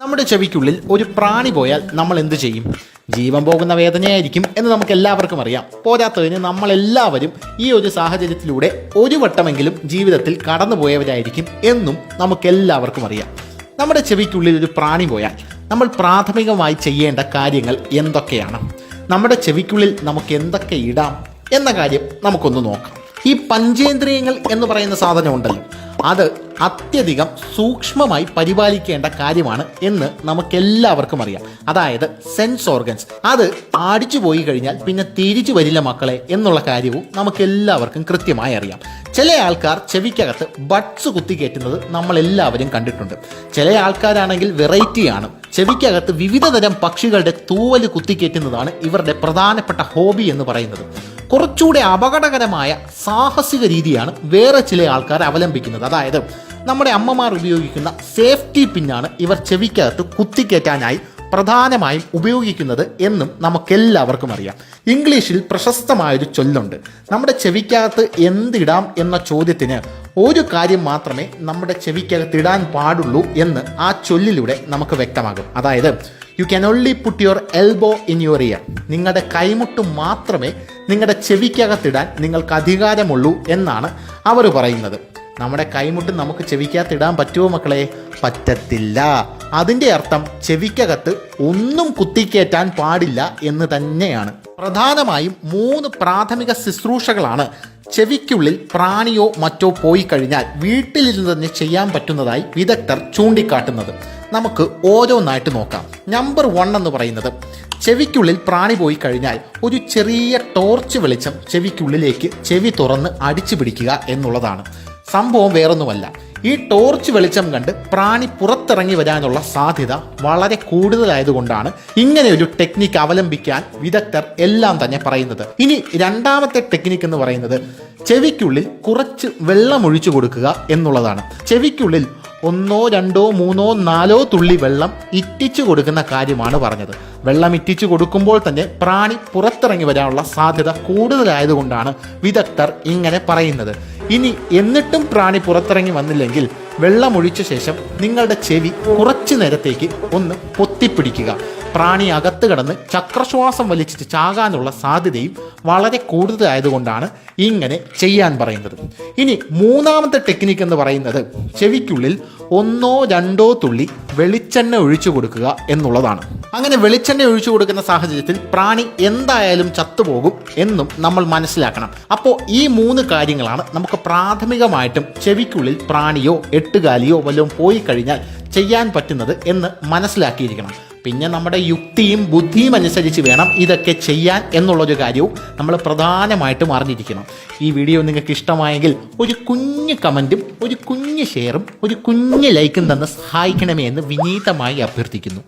നമ്മുടെ ചെവിക്കുള്ളിൽ ഒരു പ്രാണി പോയാൽ നമ്മൾ എന്ത് ചെയ്യും? ജീവൻ പോകുന്ന വേദനയായിരിക്കും എന്ന് നമുക്ക് എല്ലാവർക്കും അറിയാം. പോരാത്തതിന് നമ്മളെല്ലാവരും ഈ ഒരു സാഹചര്യത്തിലൂടെ ഒരു വട്ടമെങ്കിലും ജീവിതത്തിൽ കടന്നുപോയവരായിരിക്കും എന്നും നമുക്കെല്ലാവർക്കും അറിയാം. നമ്മുടെ ചെവിക്കുള്ളിൽ ഒരു പ്രാണി പോയാൽ നമ്മൾ പ്രാഥമികമായി ചെയ്യേണ്ട കാര്യങ്ങൾ എന്തൊക്കെയാണ്? നമ്മുടെ ചെവിക്കുള്ളിൽ നമുക്ക് എന്തൊക്കെ ഇടാം? എന്ന കാര്യം നമുക്കൊന്ന് നോക്കാം. ഈ പഞ്ചേന്ദ്രിയങ്ങൾ എന്ന് പറയുന്ന സാധനം ഉണ്ടല്ലോ. അത് അത്യധികം സൂക്ഷ്മമായി പരിപാലിക്കേണ്ട കാര്യമാണ് എന്ന് നമുക്കെല്ലാവർക്കും അറിയാം. അതായത് സെൻസ് ഓർഗൻസ് അത് അടിച്ചു പോയി കഴിഞ്ഞാൽ പിന്നെ തിരിച്ചു വരില്ല മക്കളെ എന്നുള്ള കാര്യവും നമുക്കെല്ലാവർക്കും കൃത്യമായി അറിയാം. ചില ആൾക്കാർ ചെവിക്കകത്ത് ബഡ്സ് കുത്തിക്കയറ്റുന്നത് നമ്മളെല്ലാവരും കണ്ടിട്ടുണ്ട്. ചില ആൾക്കാരാണെങ്കിൽ വെറൈറ്റിയാണ് ചെവിക്കകത്ത് വിവിധതരം പക്ഷികളുടെ തൂവൽ കുത്തിക്കയറ്റുന്നതാണ് ഇവരുടെ പ്രധാനപ്പെട്ട ഹോബി എന്ന് പറയുന്നത്. കുറച്ചുകൂടെ അപകടകരമായ സാഹസിക രീതിയാണ് വേറെ ചില ആൾക്കാർ അവലംബിക്കുന്നത്. അതായത് നമ്മുടെ അമ്മമാർ ഉപയോഗിക്കുന്ന സേഫ്റ്റി പിന്നാണ് ഇവർ ചെവിക്കകത്ത് കുത്തിക്കേറ്റാനായി പ്രധാനമായും ഉപയോഗിക്കുന്നത് എന്നും നമുക്കെല്ലാവർക്കും അറിയാം. ഇംഗ്ലീഷിൽ പ്രശസ്തമായൊരു ചൊല്ലുണ്ട്. നമ്മുടെ ചെവിക്കകത്ത് എന്തിടാം എന്ന ചോദ്യത്തിന് ഒരു കാര്യം മാത്രമേ നമ്മുടെ ചെവിക്കകത്ത് ഇടാൻ പാടുള്ളൂ എന്ന് ആ ചൊല്ലിലൂടെ നമുക്ക് വ്യക്തമാകും. അതായത് you can only put your elbow in your ear നിങ്ങളുടെ കൈമുട്ട് മാത്രമേ നിങ്ങളുടെ ചെവിക്കകത്തിടാൻ നിങ്ങൾക്ക് അധികാരമുള്ളൂ എന്നാണ് അവർ പറയുന്നത്. നമ്മുടെ കൈമുട്ട് നമുക്ക് ചെവിക്കകത്തിടാൻ പറ്റുമോ മക്കളെ? പറ്റത്തില്ല. അതിന്റെ അർത്ഥം ചെവിക്കകത്ത് ഒന്നും കുത്തിക്കേറ്റാൻ പാടില്ല എന്ന് തന്നെയാണ്. പ്രധാനമായും മൂന്ന് പ്രാഥമിക ശുശ്രൂഷകളാണ്. ചെവിക്കുള്ളിൽ പ്രാണിയോ മറ്റോ പോയി കഴിഞ്ഞാൽ വീട്ടിലിരുന്ന് തന്നെ ചെയ്യാൻ പറ്റുന്നതായി വിദഗ്ധർ ചൂണ്ടിക്കാട്ടുന്നത്. നമുക്ക് ഓരോന്നായിട്ട് നോക്കാം. നമ്പർ വൺ എന്ന് പറയുന്നത്. ചെവിക്കുള്ളിൽ പ്രാണി പോയി കഴിഞ്ഞാൽ ഒരു ചെറിയ ടോർച്ച് വെളിച്ചം ചെവിക്കുള്ളിലേക്ക് ചെവി തുറന്ന് അടിച്ചു പിടിക്കുക എന്നുള്ളതാണ്. സംഭവം വേറൊന്നുമല്ല. ഈ ടോർച്ച് വെളിച്ചം കണ്ട് പ്രാണി പുറത്തിറങ്ങി വരാനുള്ള സാധ്യത വളരെ കൂടുതലായതുകൊണ്ടാണ് ഇങ്ങനെ ഒരു ടെക്നിക്ക് അവലംബിക്കാൻ വിദഗ്ധർ എല്ലാം തന്നെ പറയുന്നത്. ഇനി രണ്ടാമത്തെ ടെക്നിക്ക് എന്ന് പറയുന്നത് ചെവിക്കുള്ളിൽ കുറച്ച് വെള്ളം ഒഴിച്ചു കൊടുക്കുക എന്നുള്ളതാണ്. ചെവിക്കുള്ളിൽ ഒന്നോ രണ്ടോ മൂന്നോ നാലോ തുള്ളി വെള്ളം ഇറ്റിച്ചു കൊടുക്കുന്ന കാര്യമാണ് പറഞ്ഞത്. വെള്ളം ഇറ്റിച്ചു കൊടുക്കുമ്പോൾ തന്നെ പ്രാണി പുറത്തിറങ്ങി വരാനുള്ള സാധ്യത കൂടുതലായതുകൊണ്ടാണ് വിദഗ്ധർ ഇങ്ങനെ പറയുന്നത്. ഇനി എന്നിട്ടും പ്രാണി പുറത്തിറങ്ങി വന്നില്ലെങ്കിൽ വെള്ളമൊഴിച്ച ശേഷം നിങ്ങളുടെ ചെവി കുറച്ചു നേരത്തേക്ക് ഒന്ന് പൊത്തിപ്പിടിക്കുക. പ്രാണി അകത്ത് കിടന്ന് ചക്രശ്വാസം വലിച്ചിട്ട് ചാകാനുള്ള സാധ്യതയും വളരെ കൂടുതലായതുകൊണ്ടാണ് ഇങ്ങനെ ചെയ്യാൻ പറയുന്നത്. ഇനി മൂന്നാമത്തെ ടെക്നിക്ക് എന്ന് പറയുന്നത് ചെവിക്കുള്ളിൽ ഒന്നോ രണ്ടോ തുള്ളി വെളിച്ചെണ്ണ ഒഴിച്ചു കൊടുക്കുക എന്നുള്ളതാണ്. അങ്ങനെ വെളിച്ചെണ്ണ ഒഴിച്ചു കൊടുക്കുന്ന സാഹചര്യത്തിൽ പ്രാണി എന്തായാലും ചത്തുപോകും എന്നും നമ്മൾ മനസ്സിലാക്കണം. അപ്പോൾ ഈ മൂന്ന് കാര്യങ്ങളാണ് നമുക്ക് പ്രാഥമികമായിട്ടും ചെവിക്കുള്ളിൽ പ്രാണിയോ എട്ടുകാലിയോ വല്ലതും പോയി കഴിഞ്ഞാൽ ചെയ്യാൻ പറ്റുന്നത് എന്ന് മനസ്സിലാക്കിയിരിക്കണം. പിന്നെ നമ്മുടെ യുക്തിയും ബുദ്ധിയും അനുസരിച്ച് വേണം ഇതൊക്കെ ചെയ്യാൻ എന്നുള്ളൊരു കാര്യവും നമ്മൾ പ്രധാനമായിട്ടും അറിഞ്ഞിരിക്കണം. ഈ വീഡിയോ നിങ്ങൾക്ക് ഇഷ്ടമായെങ്കിൽ ഒരു കുഞ്ഞ് കമന്റും ഒരു കുഞ്ഞ് ഷെയറും ഒരു കുഞ്ഞ് ലൈക്കും തന്ന് സഹായിക്കണമേ എന്ന് വിനീതമായി അഭ്യർത്ഥിക്കുന്നു.